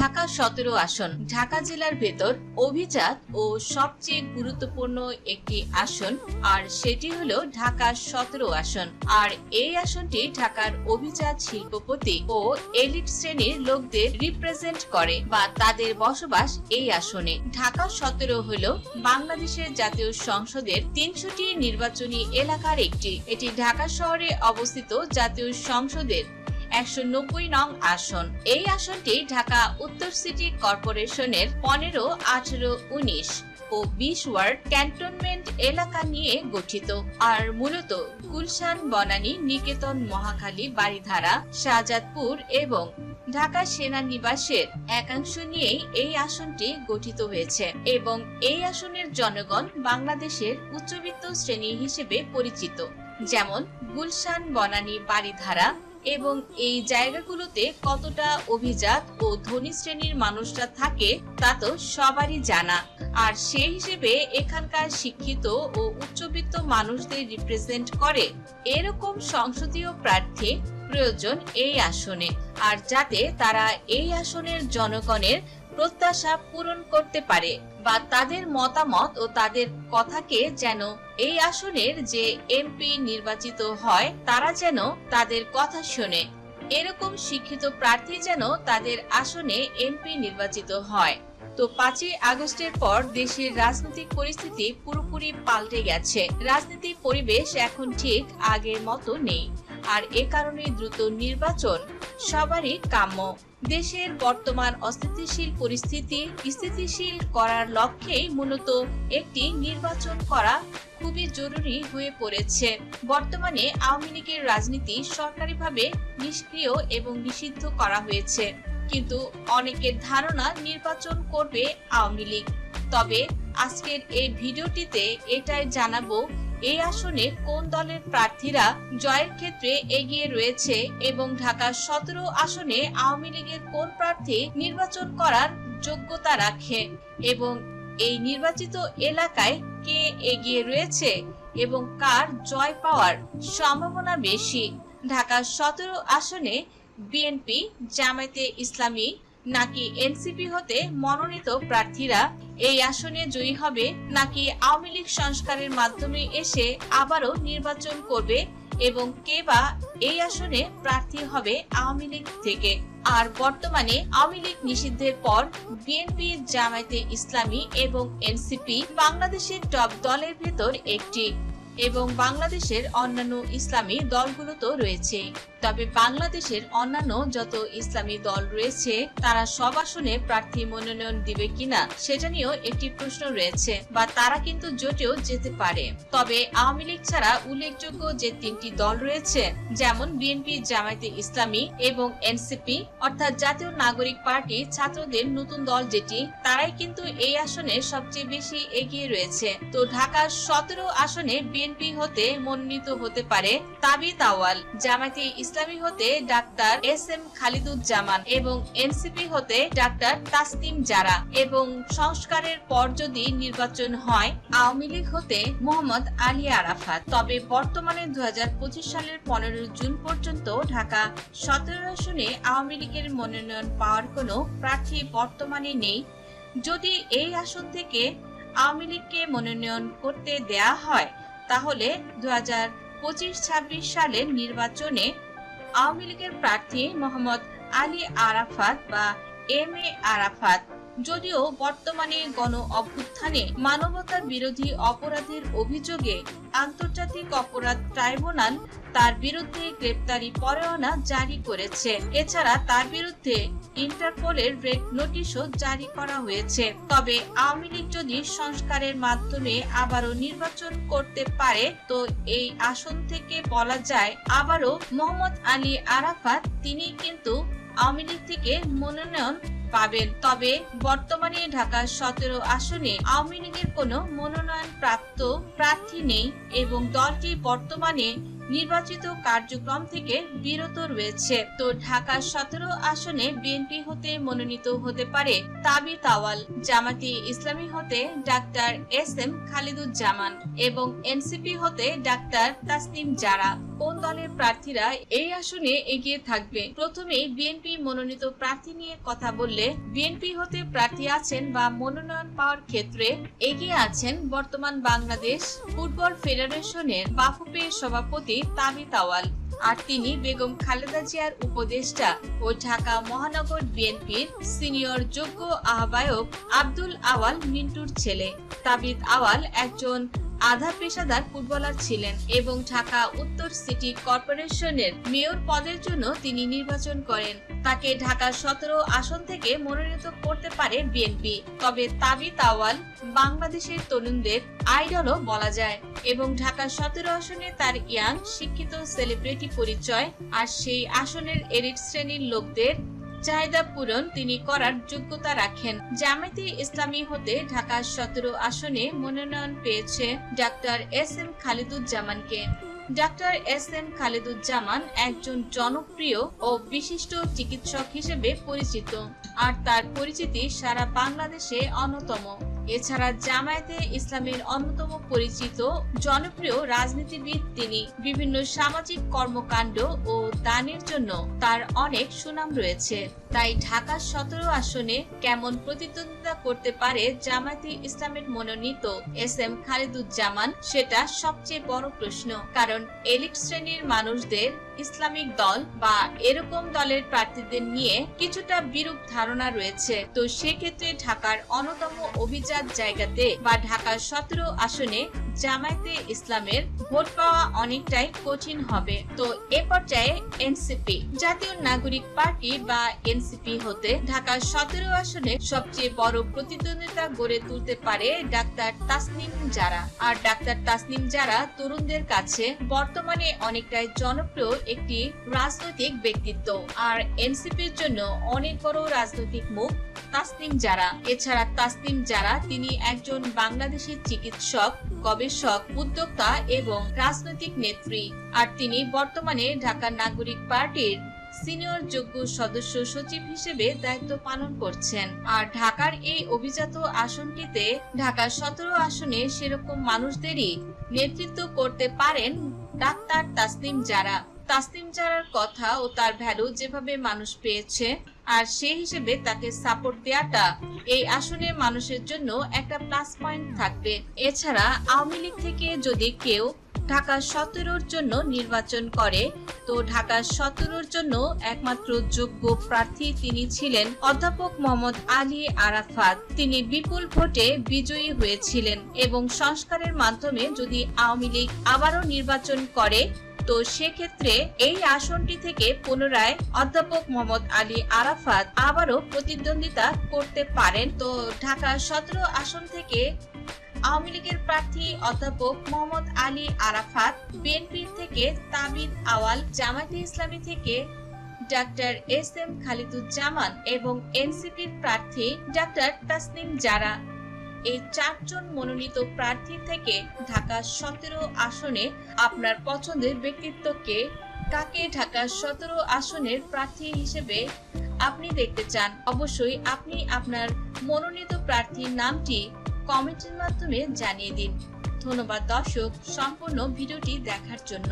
ঢাকা সতেরো আসন। ঢাকা জেলার ভেতর অভিজাত ও সবচেয়ে গুরুত্বপূর্ণ একটি আসন, আর সেটি হলো ঢাকা সতেরো আসন। আর এই আসনটি ঢাকার অভিজাত শিল্পপতি ও এলিট শ্রেণির লোকদের রিপ্রেজেন্ট করে বা তাদের বসবাস এই আসনে। ঢাকা সতেরো হল বাংলাদেশের জাতীয় সংসদের তিনশোটি নির্বাচনী এলাকার একটি। এটি ঢাকা শহরে অবস্থিত জাতীয় সংসদের একশো নব্বই নং আসন। এই আসনটি ঢাকা উত্তর সিটি কর্পোরেশনের পনেরো, আঠেরো, উনিশ ও বিশ ওয়ার্ড ক্যান্টনমেন্ট এলাকা নিয়ে গঠিত। আর মূলত গুলশান, বনানী, নিকেতন, মহাখালী বাড়িধারা শাহজাদপুর এবং ঢাকা সেনানিবাসের একাংশ নিয়েই এই আসনটি গঠিত হয়েছে এবং এই আসনের জনগণ বাংলাদেশের উচ্চবিত্ত শ্রেণি হিসেবে পরিচিত। যেমন গুলশান, বনানী বাড়িধারা এবং এই জায়গাগুলোতে কতটা অভিজাত ও ধনী শ্রেণির মানুষরা থাকে তা তো সবারই জানা। আর সেই হিসেবে এখানকার শিক্ষিত ও উচ্চবিত্ত মানুষদের রিপ্রেজেন্ট করে এরকম সংসদীয় প্রার্থী প্রয়োজন এই আসনে। আর যাতে তারা এই আসনের জনগণের প্রত্যাশা পূরণ করতে পারে বা তাদের মতামত ও তাদের কথাকে যেন এই আসনের যে এমপি নির্বাচিত হয়, তারা যেন তাদের কথা শোনে। এরকম শিক্ষিত প্রার্থী যেন তাদের আসনে এমপি নির্বাচিত হয়। তো পাঁচই আগস্টের পর দেশের রাজনৈতিক পরিস্থিতি পুরোপুরি পাল্টে গেছে। রাজনৈতিক পরিবেশ এখন ঠিক আগের মতো নেই। আর এ কারণে দ্রুত নির্বাচন সবারই কাম্য। দেশের বর্তমান অস্থিতিশীল পরিস্থিতি স্থিতিশীল করার লক্ষ্যেই মূলত একটি নির্বাচন করা খুবই জরুরি হয়ে পড়েছে। বর্তমানে আওয়ামী লীগের রাজনীতি সরকারিভাবে নিষ্ক্রিয় এবং নিষিদ্ধ করা হয়েছে। কিন্তু অনেকের ধারণা নির্বাচন করবে আওয়ামী লীগ। তবে আজকের এই ভিডিওটিতে এটাই জানাব এই আসনে কোন দলের প্রার্থীরা জয়ের ক্ষেত্রে এগিয়ে রয়েছে এবং ঢাকা সতেরো আসনে আওয়ামী লীগের কোন প্রার্থী নির্বাচন করার যোগ্যতা রাখে এবং এই নির্বাচিত এলাকায় কে এগিয়ে রয়েছে এবং কার জয় পাওয়ার সম্ভাবনা বেশি? ঢাকা সতেরো আসনে বিএনপি জামায়াতে ইসলামী নাকি এনসিপি হতে মনোনীত প্রার্থীরা এই আসনে জয়ী হবে, নাকি আওয়ামী লীগ সংস্কারের মাধ্যমে এসে আবারও নির্বাচন করবে এবং কে বা এই আসনে প্রার্থী হবে আওয়ামী লীগ থেকে? আর বর্তমানে আওয়ামী লীগ নিষিদ্ধের পর বিএনপি, জামায়াতে ইসলামী এবং এনসিপি বাংলাদেশের টপ দলের ভেতর একটি এবং বাংলাদেশের অন্যান্য ইসলামী দলগুলো তো রয়েছে। তবে বাংলাদেশের অন্যান্য যত ইসলামী দল রয়েছে, তারা সব আসনে প্রার্থী মনোনয়ন দিবে কিনা সেটা নিয়েও একটি প্রশ্ন রয়েছে বা তারা কিন্তু জোটেও যেতে পারে। তবে আওয়ামী লীগ ছাড়া উল্লেখযোগ্য যে তিনটি দল রয়েছে, যেমন বিএনপি, জামায়াতে ইসলামী এবং এনসিপি, অর্থাৎ জাতীয় নাগরিক পার্টি ছাত্রদের নতুন দল যেটি, তারাই কিন্তু এই আসনে সবচেয়ে বেশি এগিয়ে রয়েছে। তো ঢাকার সতেরো আসনে বিএনপি হতে মনোনীত হতে পারে তাবি তাওয়াল জামায়াতে ইসলামী হতে ডাক্তার এস এম খালিদুজ্জামান এবং এনসিপি হতে ডাক্তার তাসনিম জারা এবং সংস্কারের পর যদি নির্বাচন হয়, আওয়ামী লীগ হতে মোহাম্মদ আলী আরাফাত। তবে বর্তমানে দু হাজার পঁচিশ সালের পনেরো জুন পর্যন্ত ঢাকা সতেরো আসনে আওয়ামী লীগের মনোনয়ন পাওয়ার কোনো প্রার্থী বর্তমানে নেই। যদি এই আসন থেকে আওয়ামী লীগকে মনোনয়ন করতে দেয়া হয়, তাহলে দু হাজার পঁচিশ ছাব্বিশ সালের নির্বাচনে আওয়ামী লীগের প্রার্থী মোহাম্মদ আলী আরাফাত বা এম এ আরাফাত। যদিও বর্তমানে গণ অভ্যুত্থানে মানবতা বিরোধী অপরাধের অভিযোগে আন্তর্জাতিক অপরাধ ট্রাইব্যুনাল তার বিরুদ্ধে গ্রেপ্তারি পরোয়ানা জারি করেছে। এছাড়া তার বিরুদ্ধে ইন্টারপোলের রেড নোটিশও জারি করা হয়েছে। তবে আওয়ামী লীগ যদি সংস্কারের মাধ্যমে আবারও নির্বাচন করতে পারে, তো এই আসন থেকে বলা যায়, আবারও মোহাম্মদ আলী আরাফাত, তিনি কিন্তু আওয়ামী লীগ থেকে মনোনয়ন পাবেন। তবে বর্তমানে ঢাকা সতেরো আসনে আওয়ামী লীগের কোনো মনোনয়ন প্রাপ্ত প্রার্থী নেই এবং দলটি বর্তমানে নির্বাচিত কার্যক্রম থেকে বিরত রয়েছে। তো ঢাকা সতেরো আসনে বিএনপি হতে মনোনীত হতে পারে তাবি তাওয়াল, জামাতি ইসলামী হতে ডাক্তার এস এম খালিদুজ্জামান এবং এনসিপি হতে ডাক্তার তাসনিম জারা। কোন দলের প্রার্থীরা এই আসনে এগিয়ে থাকবে? প্রথমেই বিএনপি মনোনীত প্রার্থী নিয়ে কথা বললে বিএনপি হতে প্রার্থী আছেন বা মনোনয়ন পাওয়ার ক্ষেত্রে এগিয়ে আছেন বর্তমান বাংলাদেশ ফুটবল ফেডারেশনের বাফুপে সভাপতি তাবিত আওয়াল আর তিনি বেগম খালেদা জিয়ার উপদেষ্টা ও ঢাকা মহানগর বিএনপির সিনিয়র যোগ্য আহ্বায়ক আব্দুল আওয়াল মিন্টুর ছেলে। তাবিদ আওয়াল একজন আধা পেশাদার ফুটবলার ছিলেন এবং ঢাকা উত্তর সিটি কর্পোরেশনের মেয়র পদের জন্য তিনি নির্বাচন করেন। তাকে ঢাকা সতেরো আসন থেকে মনোনীত করতে পারে বিএনপি। তবে তাবি আওয়াল বাংলাদেশের তরুণদের আইডলও বলা যায় এবং ঢাকা সতেরো আসনে তার ইয়াং, শিক্ষিত, সেলিব্রিটি পরিচয় আর সেই আসনের এলিট শ্রেণির লোকদের চাহিদা পূরণ তিনি করার যোগ্যতা রাখেন। জামায়াতে ইসলামী হতে ঢাকা সতেরো আসনে মনোনয়ন পেয়েছে ডাক্তার এস এম খালিদুজ্জামানকে। ডাক্তার এস এম খালিদুজ্জামান একজন জনপ্রিয় ও বিশিষ্ট চিকিৎসক হিসেবে পরিচিত, আর তার পরিচিতি সারা বাংলাদেশে অন্যতম। এছাড়া জামায়াতে ইসলামের অন্যতম পরিচিত, জনপ্রিয় রাজনীতিবিদ তিনি বিভিন্ন সামাজিক কর্মকাণ্ড ও দানের জন্য তার অনেক সুনাম রয়েছে। তাই ঢাকা সতেরো আসনে কেমন প্রতিদ্বন্দ্বিতা করতে পারে জামায়াতে ইসলামের মনোনীত এস এম খালিদুজ্জামান, সেটা সবচেয়ে বড় প্রশ্ন। কারণ এলিট শ্রেণির মানুষদের ইসলামিক দল বা এরকম দলের প্রার্থীদের নিয়ে কিছুটা বিরূপ ধারণা রয়েছে। তো সেক্ষেত্রে ঢাকার অন্যতম অভিজাত জায়গাতে বা ঢাকার সতেরো আসনে জামায়াতে ইসলামের ভোট পাওয়া অনেকটাই কঠিন হবে। তো এ পর্যায়ে এনসিপি, জাতীয় নাগরিক পার্টি বা এনসিপি হতে ঢাকা সতেরো আসনে সবচেয়ে বড় প্রতিদ্বন্দ্বিতা গড়ে তুলতে পারে ডাক্তার তাসনিম জারা। আর ডাক্তার তাসনিম যারা তরুণদের কাছে বর্তমানে অনেকটাই জনপ্রিয় একটি রাজনৈতিক ব্যক্তিত্ব। আর এনসিপির জন্য অনেক বড় রাজনৈতিক মুখ তাসনিম জারা। এছাড়া তাসনিম জারা তিনি একজন বাংলাদেশি চিকিৎসক, গবেষক উদ্যোক্তা এবং রাজনৈতিক নেত্রী আর তিনি বর্তমানে ঢাকা নাগরিক পার্টির সিনিয়র যোগ্য সদস্য সচিব হিসেবে দায়িত্ব পালন করছেন। আর ঢাকার এই অভিজাত আসনটিতে ঢাকা সতেরো আসনে সেরকম মানুষদেরই নেতৃত্ব করতে পারেন ডাক্তার তাসনিম জারা। তাসনিম জারার কথা ও তার ভ্যালু যেভাবে মানুষ পেয়েছে আর সেই হিসেবে তাকে সাপোর্ট দেওয়াটা এই আসনে মানুষের জন্য একটা প্লাস পয়েন্ট থাকবে। এছাড়া আওয়ামী লীগ থেকে যদি কেউ ঢাকা সতেরোর জন্য নির্বাচন করে, তো ঢাকা সতেরোর জন্য একমাত্র যোগ্য প্রার্থী তিনি ছিলেন অধ্যাপক মোহাম্মদ আলী আরাফাত। তিনি বিপুল ভোটে বিজয়ী হয়েছিলেন এবং সংস্কারের মাধ্যমে যদি আওয়ামী লীগ আবারও নির্বাচন করে তো সেক্ষেত্রে এই আসনটি থেকে পুনরায় অধ্যাপক মোহাম্মদ আলী আরাফাত আবারও প্রতিদ্বন্দ্বিতা করতে পারেন। তো ঢাকা সতেরো আসন থেকে আওয়ামী লীগের প্রার্থী অধ্যাপক মোহাম্মদ আলী আরাফাত বিএনপি থেকে তাবিদ আওয়াল, জামায়াতে ইসলামী থেকে ডাক্তার এস এম খালিদুজ্জামান এবং এনসিপির প্রার্থী ডাক্তার তাসনিম জারা এই চারজন মনোনীত প্রার্থী থেকে ঢাকা সতেরো আসনে আপনার পছন্দের ব্যক্তিত্বকে কাকে ঢাকা সতেরো আসনের প্রার্থী হিসেবে আপনি দেখতে চান? অবশ্যই আপনি আপনার মনোনীত প্রার্থীর নামটি কমেন্টের মাধ্যমে জানিয়ে দিন। ধন্যবাদ দর্শক, সম্পূর্ণ ভিডিওটি দেখার জন্য।